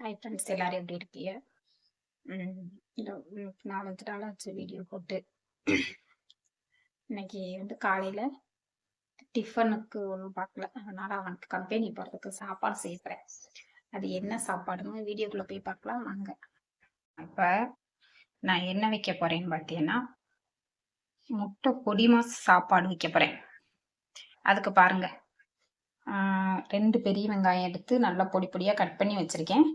Hi friends எல்லாரும் எப்படி இருக்கீங்க? ம், இந்த ம், நாளாச்சு வீடியோ போட்டு. இன்னைக்கு வந்து காலையில் டிஃபனுக்கு ஒன்றும் பார்க்கல. அதனால் அவனுக்கு கம்பெனி போகிறதுக்கு சாப்பாடு செய்கிறேன் அது என்ன சாப்பாடுன்னு வீடியோக்குள்ளே போய் பார்க்கலாம் வாங்க. அப்போ நான் என்ன வைக்க போகிறேன்னு பார்த்தீங்கன்னா முட்டை பொடி மாஸ் சாப்பாடு வைக்க போகிறேன் அதுக்கு பாருங்க. ரெண்டு பெரிய வெங்காயம் எடுத்து நல்லா பொடி பொடியாக கட் பண்ணி வச்சுருக்கேன்.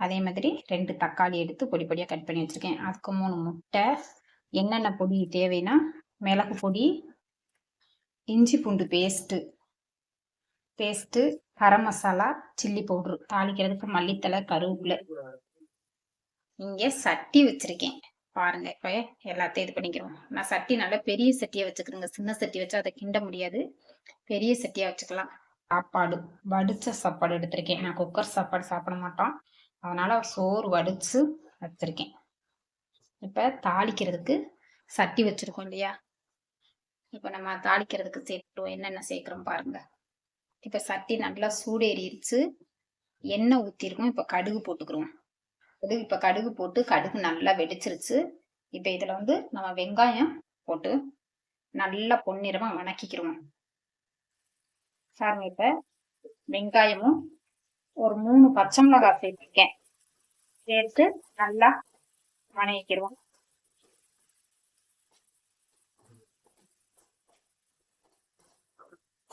அதே மாதிரி ரெண்டு தக்காளி எடுத்து பொடி பொடியாக கட் பண்ணி வச்சுருக்கேன். அதுக்கு மூணு முட்டை என்னென்ன பொடி தேவைன்னா மிளகு பொடி இஞ்சி பூண்டு paste paste garam masala chilli powder தாளிக்கிறதுக்கு மல்லித்தலை கருவேப்பிலை. இங்கே சட்டி வச்சுருக்கேன். பாருங்க இப்போ எல்லாத்தையும் இது பண்ணிக்கிறோம். நான் சட்டி நல்லா பெரிய சட்டியை வச்சுக்கிறேங்க. சின்ன சட்டி வச்சா அதை கிண்ட முடியாது. பெரிய சட்டியாக வச்சுக்கலாம். சாப்பாடு வடித்த சாப்பாடு எடுத்திருக்கேன். நான் குக்கர் சாப்பாடு சாப்பிட மாட்டோம். அதனால் சோறு வடித்து வச்சுருக்கேன். இப்போ தாளிக்கிறதுக்கு சட்டி வச்சுருக்கோம் இல்லையா? இப்போ நம்ம தாளிக்கிறதுக்கு சேர்த்துட்டோம். என்னென்ன சேர்க்குறோம் பாருங்க. இப்போ சட்டி நல்லா சூடேறிடுச்சு எண்ணெய் ஊற்றிருக்கோம் இப்போ கடுகு போட்டுக்கிறோம். கடுகு இப்போ கடுகு போட்டு கடுகு நல்லா வெடிச்சிருச்சு. இப்போ இதில் வந்து நம்ம வெங்காயம் போட்டு நல்லா பொன்னிறமாக வணக்கிக்கிறோம். பாருங்க இப்போ வெங்காயமும் ஒரு மூணு பச்சை மிளகாய் சேர்த்துருக்கேன். சேர்த்து நல்லா வணங்கிக்கிறோம்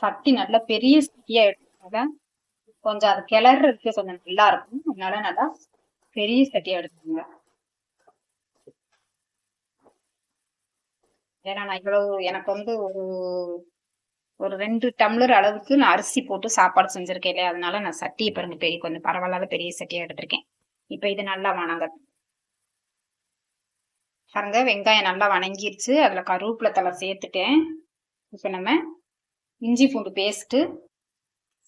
சட்டி நல்லா பெரிய சட்டியா எடுத்துக்கோங்க. கொஞ்சம் அது கிளறதுக்கு கொஞ்சம் நல்லா இருக்கும். அதனால நல்லா பெரிய சட்டியா எடுத்துக்கோங்க. ஏன்னா நான் இவ்வளவு எனக்கு வந்து ஒரு ஒரு ரெண்டு டம்ளர் அளவுக்கு நான் அரிசி போட்டு சாப்பாடு செஞ்சிருக்கேன் இல்லையா? அதனால நான் சட்டியை பாருங்க பெரிய கொஞ்சம் பரவாயில்லாத பெரிய சட்டியா எடுத்திருக்கேன். இப்ப இது நல்லா வணங்க. பாருங்க வெங்காயம் நல்லா வணங்கிருச்சு. அதுல கருவேப்பிலை தலை சேர்த்துட்டேன். இப்ப நம்ம இஞ்சி பூண்டு பேஸ்ட்டு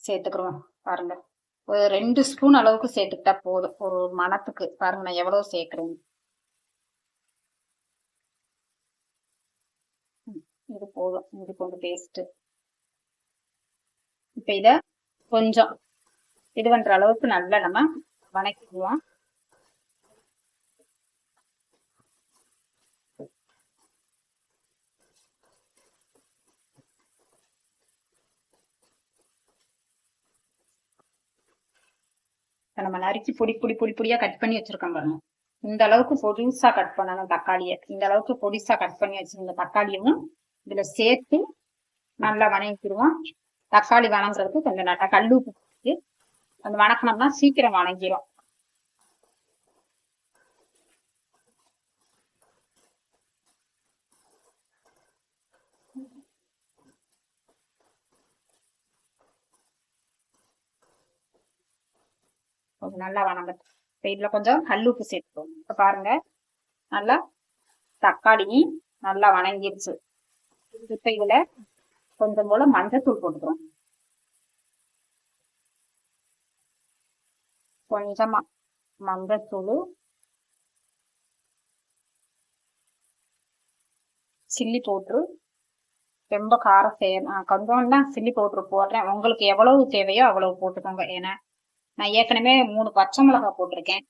சேர்த்துக்கிறோம் பாருங்க. ஒரு ரெண்டு ஸ்பூன் அளவுக்கு சேர்த்துக்கிட்டா போதும். ஒரு மணத்துக்கு பாருங்க நான் எவ்வளவு சேர்க்கிறேன். இது போதும் இஞ்சி பூண்டு பேஸ்ட்டு. இப்போ இதை கொஞ்சம் இது பண்ணுற அளவுக்கு நல்லா நம்ம வணக்கிடுவோம் நம்ம நறுக்கி பொடி பொடி பொடி பொடியா கட் பண்ணி வச்சிருக்கோம் பாருங்க. இந்த அளவுக்கு பொடிசா கட் பண்ணணும் தக்காளியை. இந்த அளவுக்கு பொடிசா கட் பண்ணி வச்சிருந்த தக்காளியும் இதுல சேர்த்து நல்லா வணங்கிடுவோம் தக்காளி வணங்குறதுக்கு கொஞ்சம் நல்லா கல் உப்பு போட்டு அந்த வணக்கணும்னா சீக்கிரம் வணங்கிடும் கொஞ்சம் நல்லா வணங்கட்டும். இப்போ இதில் கொஞ்சம் கல்லுப்பு உப்பு சேர்த்துக்கோங்க. இப்போ பாருங்க நல்லா தக்காளி நல்லா வணங்கிருச்சு. இப்போ இதில் கொஞ்சம் போல மஞ்சத்தூள் போட்டுக்கிறோம். கொஞ்சமா மஞ்சத்தூள் சில்லி பவுட்ரு ரொம்ப காரம் செய்ய கொஞ்சம் தான் சில்லி பவுட்ரு போடுறேன். உங்களுக்கு எவ்வளவு தேவையோ அவ்வளவு போட்டுக்கோங்க. ஏன்னா நான் ஏற்கனவே மூணு பச்சை மிளகாய் போட்டிருக்கேன்.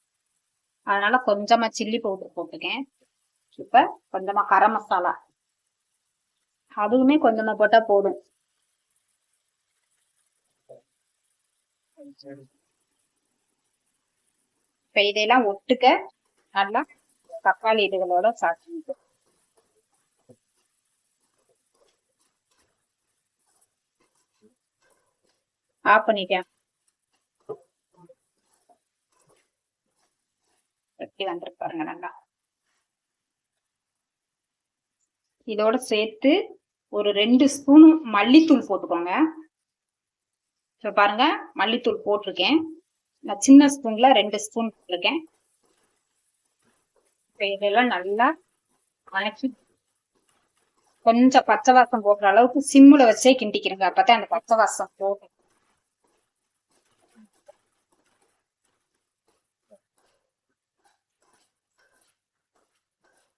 அதனால கொஞ்சமா சில்லி பவுட்ரு போட்டிருக்கேன். இப்ப கொஞ்சமா கரம் மசாலா அதுவுமே கொஞ்சமா போட்டா போதும். இப்ப இதெல்லாம் ஒட்டுக்க நல்லா தக்காளி இதுகளோட சாப்பிட்டு ஆஃப் பண்ணிட்டேன். எப்படி வந்துருக்கு பாருங்க நல்லா. இதோட சேர்த்து ஒரு ரெண்டு ஸ்பூன் மல்லித்தூள் போட்டுக்கோங்க. இப்போ பாருங்க மல்லித்தூள் போட்டிருக்கேன். நான் சின்ன ஸ்பூன்ல ரெண்டு ஸ்பூன் போட்டிருக்கேன். இதெல்லாம் நல்லா வணக்கி கொஞ்சம் பச்சை வாசம் போடுற அளவுக்கு சிம்முல வச்சே கிண்டிக்கிறேங்க. அப்பதான் அந்த பச்சை வாசம் போகும்.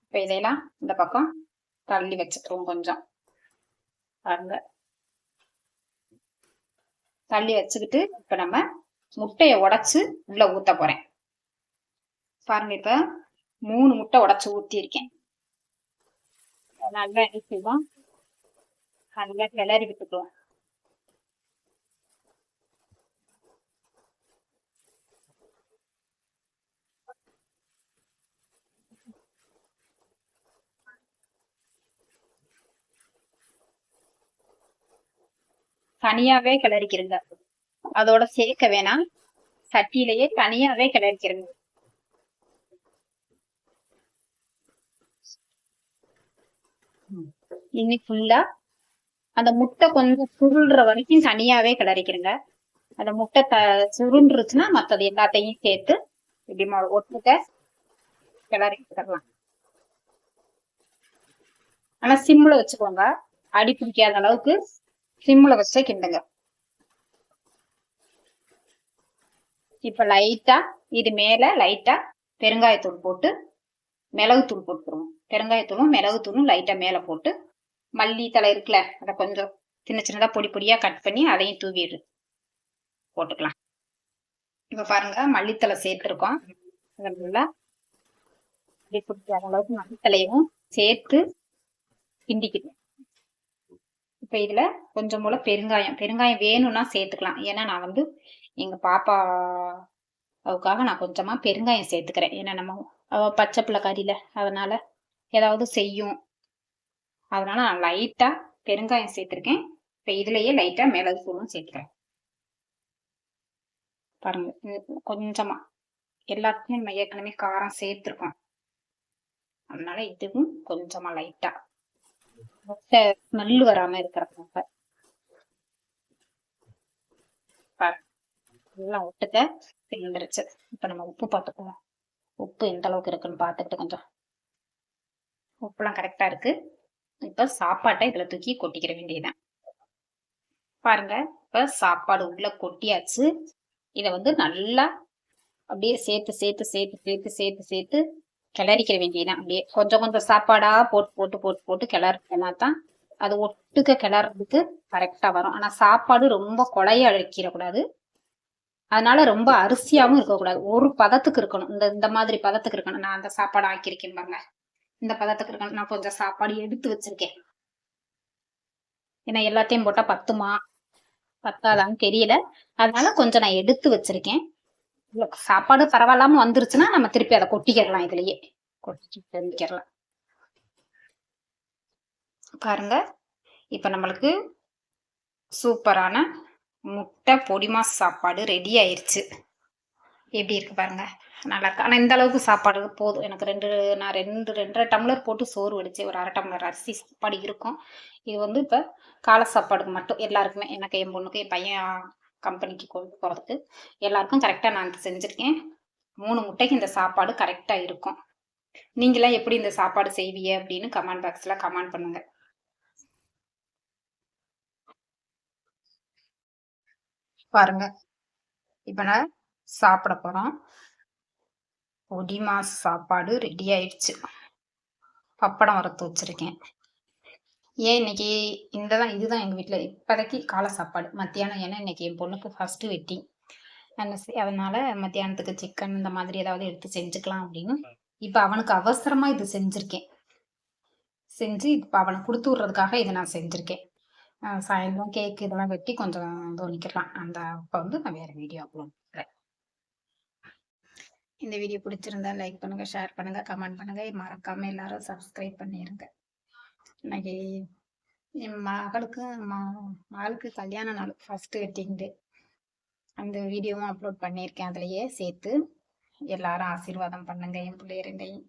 இப்போ இதையெல்லாம் இந்த பக்கம் தள்ளி வச்சுக்கிறோம் கொஞ்சம். பாருங்க. தள்ளி வச்சுக்கிட்டு இப்ப நம்ம முட்டைய உடைச்சு உள்ள ஊத்த போறேன். பாருங்க இப்ப மூணு முட்டை உடைச்சு ஊத்தி இருக்கேன் நல்லா என்ன செய்வோம்? நல்லா கிளறி விட்டுக்குவோம். தனியாவே கிளறிக்கிறங்க அதோட சேர்க்க வேணாம். சட்டியிலேயே தனியாவே கிளறிக்கிறங்க இன்னைக்கு ஃபுல்லா அந்த முட்டை கொஞ்சம் சுருள்ற வரைக்கும் தனியாவே கிளறிக்கிறங்க அந்த முட்டை த சுருண்டுருச்சுன்னா மற்றது எல்லாத்தையும் சேர்த்து இப்படி ஒட்டுக்க கிளறி தரலாம் ஆனா சிம்ல வச்சுக்கோங்க. அடி பிடிக்காத அளவுக்கு சிம்மில் வச்சே கிண்டுங்க. இப்போ லைட்டா இது மேலே லைட்டா பெருங்காயத்தூள் போட்டு மிளகுத்தூள் போட்டுருவோம் பெருங்காயத்தூளும் மிளகுத்தூளும் லைட்டாக மேலே போட்டு மல்லி தலை இருக்குல்ல அதை கொஞ்சம் சின்ன சின்னதாக பொடி பொடியாக கட் பண்ணி அதையும் தூவிடு போட்டுக்கலாம். இப்போ பாருங்க மல்லித்தலை சேர்த்துருக்கோம். நல்லா அளவுக்கு மல்லித்தலையும் சேர்த்து கிண்டிக்கிட்டேன் இப்போ இதில் கொஞ்சம் போல் பெருங்காயம் பெருங்காயம் வேணும்னா சேர்த்துக்கலாம். ஏன்னா நான் வந்து எங்கள் பாப்பா அதுக்காக நான் கொஞ்சமாக பெருங்காயம் சேர்த்துக்கிறேன். ஏன்னா நம்ம அவ பச்சை பிள்ளை ஏதாவது செய்யும். அதனால் நான் லைட்டாக பெருங்காயம் சேர்த்துருக்கேன். இப்போ இதுலேயே லைட்டாக மிளகு தூளும் சேர்த்துக்கிறேன். பாருங்க கொஞ்சமா. எல்லாத்துக்குமே நம்ம ஏற்கனவே காரம் சேர்த்துருக்கோம். அதனால இதுவும் கொஞ்சமா லைட்டா ஸ்மெல் வராம இருக்கிறதுனால எல்லாம் விட்டுக்க சேர்ந்துருச்சு இப்ப நம்ம உப்பு பார்த்துக்குவோம் உப்பு எந்த அளவுக்கு இருக்குன்னு பார்த்துக்கிட்டு கொஞ்சம். உப்புலாம் கரெக்டா இருக்கு. இப்ப சாப்பாட்டை இதுல தூக்கி கொட்டிக்கிற வேண்டியதுதான். பாருங்க இப்ப சாப்பாடு உள்ள கொட்டியாச்சு. இத வந்து நல்லா அப்படியே சேர்த்து சேர்த்து சேர்த்து சேர்த்து சேர்த்து சேர்த்து கிளறிக்கிற வேண்டியதான் அப்படியே கொஞ்சம் கொஞ்சம் சாப்பாடா போட்டு போட்டு போட்டு போட்டு கிளறினா தான் அது ஒட்டுக்க கிளறதுக்கு கரெக்டா வரும். ஆனா சாப்பாடு ரொம்ப கொலைய அழைக்கிடக்கூடாது அதனால ரொம்ப அரிசியாவும் இருக்கக்கூடாது. ஒரு பதத்துக்கு இருக்கணும். இந்த இந்த மாதிரி பதத்துக்கு இருக்கணும். நான் அந்த சாப்பாடு ஆக்கியிருக்கேன் பாருங்க. இந்த பதத்துக்கு இருக்கணும். நான் கொஞ்சம் சாப்பாடு எடுத்து வச்சிருக்கேன். ஏன்னா எல்லாத்தையும் போட்டா பத்துமா? பத்தாதான்னு தெரியல. அதனால கொஞ்சம் நான் எடுத்து வச்சிருக்கேன். சாப்பாடு பரவாயில்லாம வந்துருச்சுன்னா நம்ம திருப்பி அதை கொட்டிக்கிறலாம் இதுலயே. கொட்டி தெரிஞ்சிக்கிறலாம் பாருங்க. இப்ப நம்மளுக்கு சூப்பரான முட்டை பொடிமா சாப்பாடு ரெடி ஆயிருச்சு. எப்படி இருக்கு பாருங்க. நல்லா இருக்கு. ஆனால் இந்த அளவுக்கு சாப்பாடு போதும். எனக்கு ரெண்டு நான் ரெண்டு ரெண்டரை டம்ளர் போட்டு சோறு வடிச்சு ஒரு அரை டம்ளர் அரிசி சாப்பாடு இருக்கும். இது வந்து இப்போ காலை சாப்பாடுக்கு மட்டும். எல்லாருக்குமே. எனக்கு என் பொண்ணுக்கு என் பையன் கம்பெனிக்கு கொண்டு போகிறதுக்கு எல்லாருக்கும் கரெக்டாக நான் செஞ்சுருக்கேன். மூணு முட்டைக்கு இந்த சாப்பாடு கரெக்டாக இருக்கும். நீங்களாம் எப்படி இந்த சாப்பாடு செய்வீங்க அப்படின்னு கமெண்ட் பாக்ஸில் கமெண்ட் பண்ணுங்க. பாருங்க. இப்போ நான் சாப்பிட போகிறோம் பொடி மாசு சாப்பாடு ரெடி ஆயிடுச்சு. பப்படம் வறுத்து வச்சுருக்கேன். ஏன் இன்னைக்கு இந்த தான் இதுதான் எங்கள் வீட்டில் இப்போதைக்கு காலை சாப்பாடு. மத்தியானம் ஏன்னா இன்னைக்கு என் பொண்ணுக்கு ஃபஸ்ட்டு வெட்டி அதனால மத்தியானத்துக்கு சிக்கன் இந்த மாதிரி ஏதாவது எடுத்து செஞ்சுக்கலாம் அப்படின்னு. இப்போ அவனுக்கு அவசரமாக இது செஞ்சுருக்கேன். செஞ்சு இப்போ அவனுக்கு கொடுத்து விட்றதுக்காக இதை நான் செஞ்சுருக்கேன். சாயந்தரம் கேக் இதெல்லாம் வெட்டி கொஞ்சம் தோணிக்கலாம் அந்த அப்போ வந்து நான் வேறு வீடியோ அப்லோட் பண்ணுறேன் இந்த வீடியோ பிடிச்சிருந்தா லைக் பண்ணுங்கள் ஷேர் பண்ணுங்கள் கமெண்ட் பண்ணுங்கள் மறக்காமல் எல்லாரும் சப்ஸ்கிரைப் பண்ணிடுங்க இன்னைக்கு என் மகளுக்கும் மகளுக்கு கல்யாண நாள் ஃபஸ்ட்டு வெட்டிங் டே அந்த வீடியோவும் அப்லோட் பண்ணியிருக்கேன். அதுலேயே சேர்த்து எல்லாரும் ஆசீர்வாதம் பண்ணுங்க. என் பிள்ளைய ரெண்டையும்.